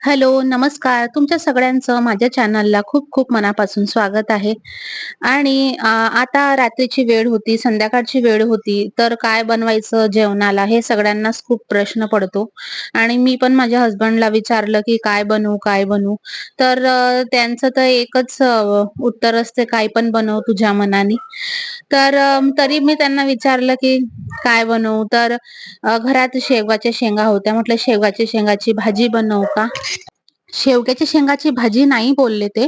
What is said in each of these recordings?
Hello, नमस्कार. तुमच्या सगळ्यांचं माझ्या चॅनलला खूप-खूप मनापासून स्वागत आहे. आणि आता रात्रीची वेळ होती, संध्याकाळची वेळ होती, तर काय बनवायचं जेवणाला हे सगळ्यांनाच खूप प्रश्न पडतो. आणि मी पण माझ्या हसबंडला विचारलं, की "काय बनवू, काय बनवू?" तर त्यांचं तर एकच उत्तर असते, "काही पण बनव तुझ्या मनाने." तर तरी मी त्यांना विचारलं, की "काय बनवू?" तर घरात शेवगाच्या शेंगा होत्या. म्हटलं, "शेवगाच्या शेंगाची भाजी बनवू का?" शेवग्याच्या शेंगाची भाजी नाही बोलले ते,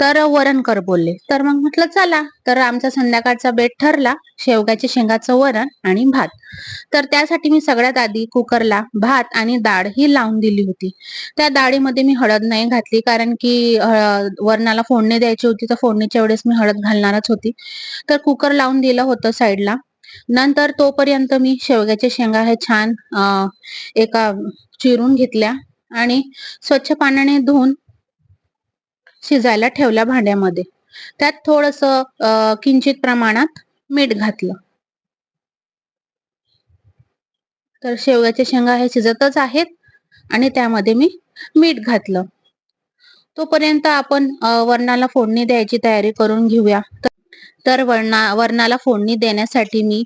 तर वरण कर बोलले. तर मग म्हटलं चला. तर आमचा संध्याकाळचा बेट ठरला, शेवग्याच्या शेंगाचं वरण आणि भात. तर त्यासाठी मी सगळ्यात आधी कुकरला भात आणि डाळ ही लावून दिली होती. त्या डाळीमध्ये मी हळद नाही घातली कारण की वरणाला फोडणी द्यायची होती, तर फोडणीच्या वेळेस मी हळद घालणारच होती. तर कुकर लावून दिलं होतं साईडला. नंतर तोपर्यंत मी शेवग्याच्या शेंगा हे छान एका चिरून घेतल्या आणि स्वच्छ पाण्याने धुवून शिजायला ठेवल्या भांड्यामध्ये. त्यात थोडंसं किंचित प्रमाणात मीठ घातलं. तर शेवग्याच्या शेंगा हे शिजतच आहेत आणि त्यामध्ये मी मीठ घातलं. तोपर्यंत आपण वरणाला फोडणी द्यायची तयारी करून घेऊया. तर तर वरणा वरणाला फोडणी देण्यासाठी मी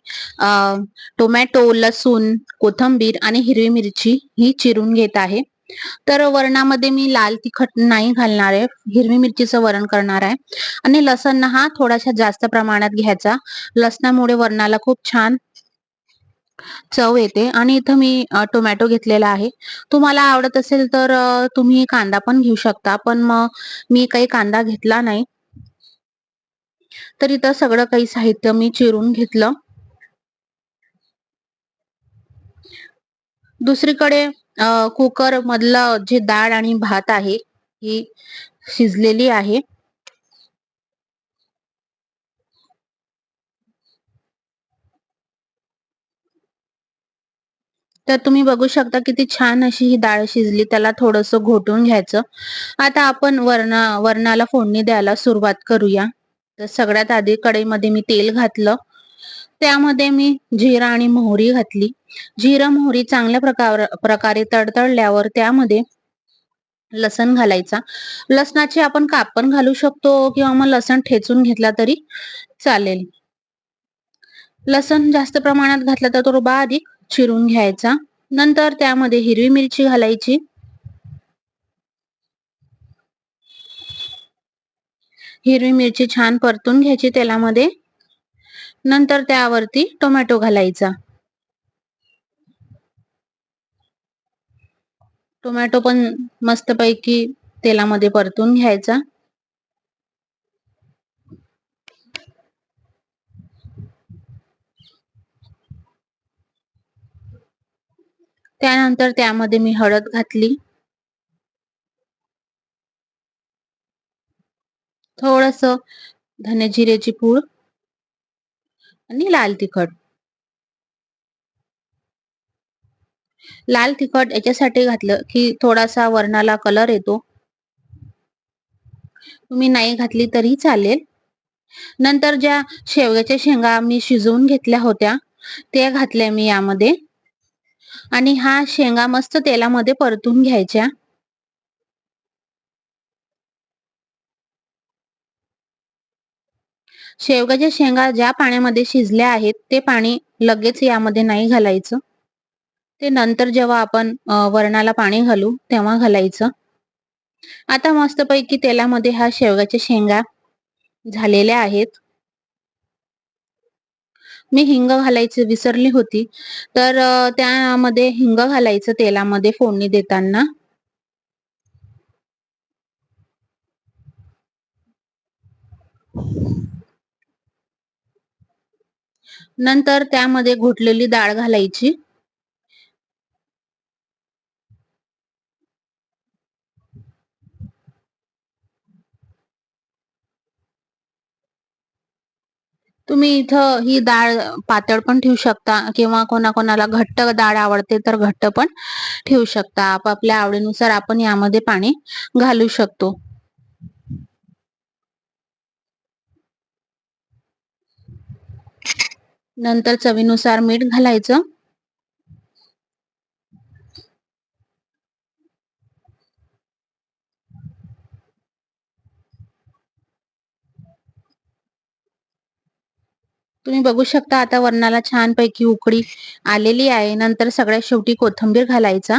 टोमॅटो, लसूण, कोथिंबीर आणि हिरवी मिरची ही चिरून घेत आहे. तर वरणामध्ये मी लाल तिखट नाही घालणार आहे. हिरवी मिरचीचं वरण करणार आहे आणि लसण हा थोडासा जास्त प्रमाणात घ्यायचा. लसणामुळे वरणाला खूप छान चव येते आणि इथं मी टोमॅटो घेतलेला आहे. तुम्हाला आवडत असेल तर तुम्ही कांदा पण घेऊ शकता. पण मग मी काही कांदा घेतला नाही. तर इथं सगळं काही साहित्य मी चिरून घेतलं. दुसरीकडे कुकर मधलं जे डाळ आणि भात आहे, ही शिजलेली आहे. तर तुम्ही बघू शकता किती छान अशी ही डाळ शिजली. त्याला थोडंसं घोटून घ्यायचं. आता आपण वरणा वरणाला फोडणी द्यायला सुरुवात करूया. तर सगळ्यात आधी कढईमध्ये मी तेल घातलं. त्यामध्ये मी जिरा आणि मोहरी घातली. जिरा मोहरी चांगल्या प्रकार प्रकारे तडतडल्यावर त्यामध्ये लसण घालायचा. लसणाची आपण काप पण घालू शकतो किंवा मग लसण ठेचून घेतला तरी चालेल. लसण जास्त प्रमाणात घातला तर तो बारीक चिरून घ्यायचा. नंतर त्यामध्ये हिरवी मिरची घालायची. हिरवी मिरची छान परतून घ्यायची तेलामध्ये. नंतर त्यावरती टोमॅटो घालायचा. टोमॅटो पण मस्तपैकी तेलामध्ये परतून घ्यायचा. त्यानंतर त्यामध्ये मी हळद घातली. थोडस धने जिरेची पूड आणि लाल तिखट. लाल तिखट याच्यासाठी घातलं, की थोडासा वरणाला कलर येतो. तुम्ही नाही घातली तरी चालेल. नंतर ज्या शेवग्याच्या शेंगा मी शिजवून घेतल्या होत्या, त्या घातल्या मी यामध्ये. आणि हा शेंगा मस्त तेलामध्ये परतून घ्यायच्या. शेवग्याच्या शेंगा ज्या पाण्यामध्ये शिजल्या आहेत, ते पाणी लगेच यामध्ये नाही घालायचं. ते नंतर जेव्हा आपण वरणाला पाणी घालू, तेव्हा घालायचं. आता मस्तपैकी तेलामध्ये हा शेवग्याच्या शेंगा झालेल्या आहेत. मी हिंग घालायची विसरली होती. तर त्यामध्ये हिंग घालायचं तेलामध्ये फोडणी देताना. नंतर त्यामध्ये घोटलेली डाळ घालायची. तुम्ही इथं ही डाळ पातळ पण ठेवू शकता किंवा कोणाकोणाला घट्ट डाळ आवडते तर घट्ट पण ठेवू शकता. आपापल्या आवडीनुसार आपण यामध्ये पाणी घालू शकतो. नंतर चवीनुसार मीठ घालायचं. तुम्ही बघू शकता आता वरणाला छानपैकी उकडी आलेली आहे. नंतर सगळ्यात शेवटी कोथंबीर घालायचा.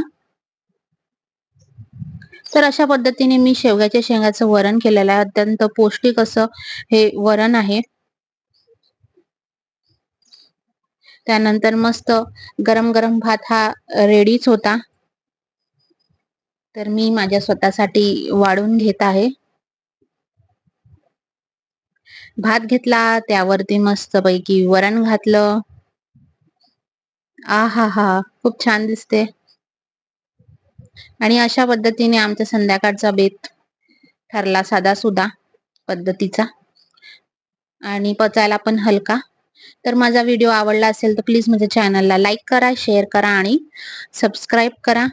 तर अशा पद्धतीने मी शेवग्याच्या शेंगाचं वरण केलेलं आहे. अत्यंत पौष्टिक असं हे वरण आहे. त्यानंतर मस्त गरम गरम भात हा रेडीच होता. तर मी माझ्या स्वतःसाठी वाढून घेत आहे. भात घेतला त्यावरती मस्त पैकी वरण घातलं. आ हा हा खूप छान दिसते. आणि अशा पद्धतीने आमचा संध्याकाळचा बेत ठरला साधा सुधा पद्धतीचा. आणि पचायला पण हलका. तर माझा व्हिडिओ आवडला असेल तर प्लीज माझ्या चॅनलला लाईक करा शेअर करा आणि सबस्क्राईब करा.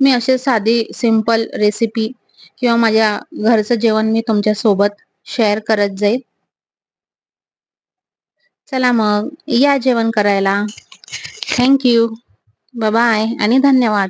मी असे साधी सिंपल रेसिपी किंवा माझ्या घरचं जेवण मी तुमच्यासोबत शेअर करत जाईल. चला मग या जेवण करायला. थँक्यू बाय आणि धन्यवाद.